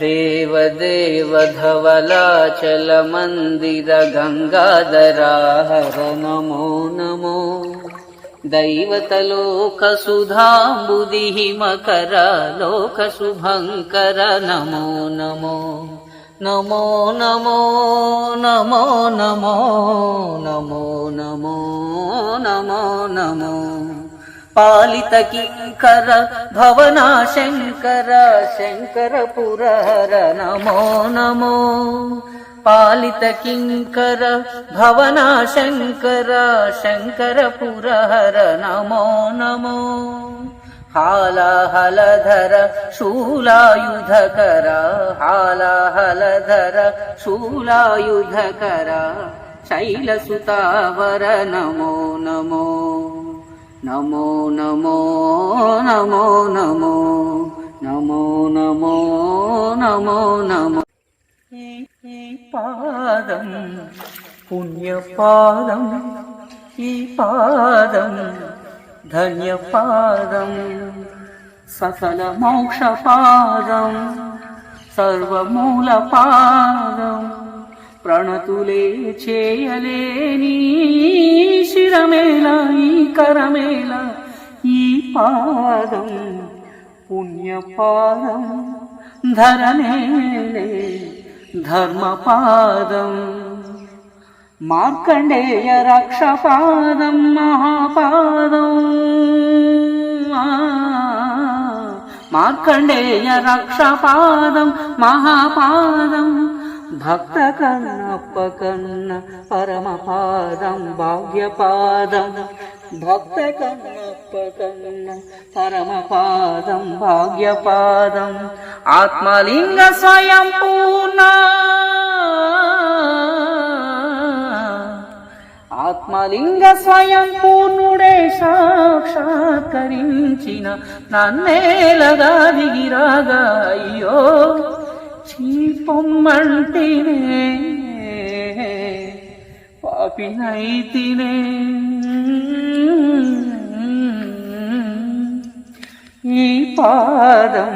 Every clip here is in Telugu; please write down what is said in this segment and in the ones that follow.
దేవదేవ ధవలాచల మందిర గంగాధరా హర నమో నమో దైవతలోక సుధాంబుది మకర లోక శుభంకర నమో నమో నమో. पालितकिङ्कर भवना शङ्कर शङ्करपुरहर नमो नमो पालितकिङ्कर भवना शङ्कर शङ्करपुरहर नमो नमो हालाहलधर शूलायुधकर हालाहलधर शूलायुधकर शैलसुतावर नमो नमो నమో నమో నమో నమో నమో నమో నమో నమో. నమో నమో నమో నమో ఈ పాదం పుణ్యపాదం ఈ పాదం ధన్యపాదం సకల మోక్షపాదం సర్వమూల పాదం ప్రణతులే చేయలేని శిరమేల ఈ కరమేల ఈ పాదం పుణ్యపాదం ధరనేలే ధర్మపాదం మార్కండేయ రక్షపాదం మహాపాదం. ఆ, మార్కండేయ రక్షపాదం మహాపాదం భక్త కన్నప్ప కన్న పరమపాదం భాగ్యపాదం భక్త కన్నప్ప కన్న పరమపాదం భాగ్యపాదం ఆత్మలింగ స్వయం పూర్ణ ఆత్మలింగ స్వయం పూర్ణుడే సాక్షాత్కరించిన నన్నేలగా దిగిరాగా అయ్యో പൊമ്മണ്ടിനെ പാപി നൈത്തിനെ ഈ പാദം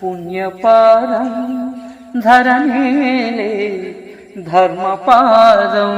പുണ്യപാദം ധരണേലേ ധർമ്മപാദം.